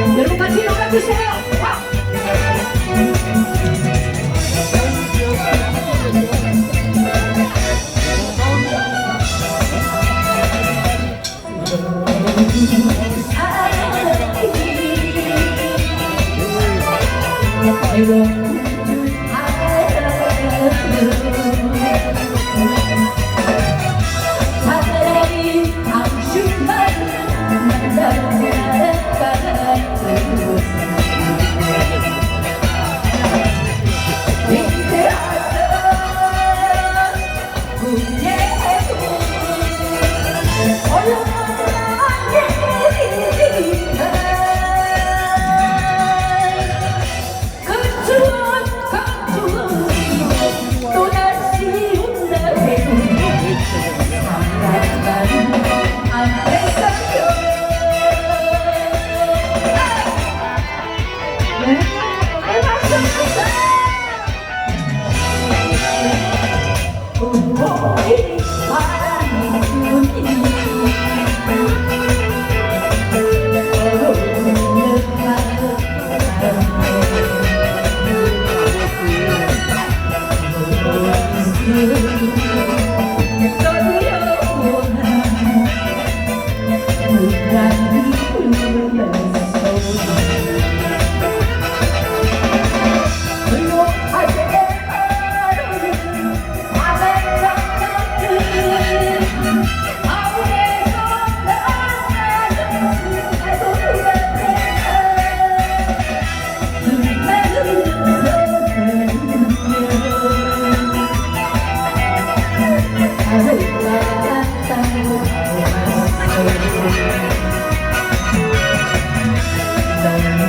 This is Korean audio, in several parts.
여러분 같이 일어나 주세요. 사랑이 Vai.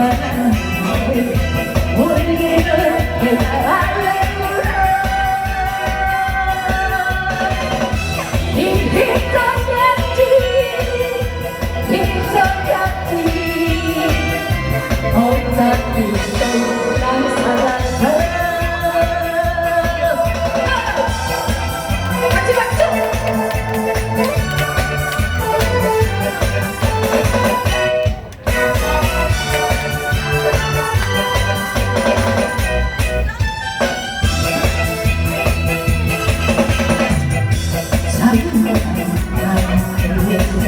나 우리를 깨달아 Yeah.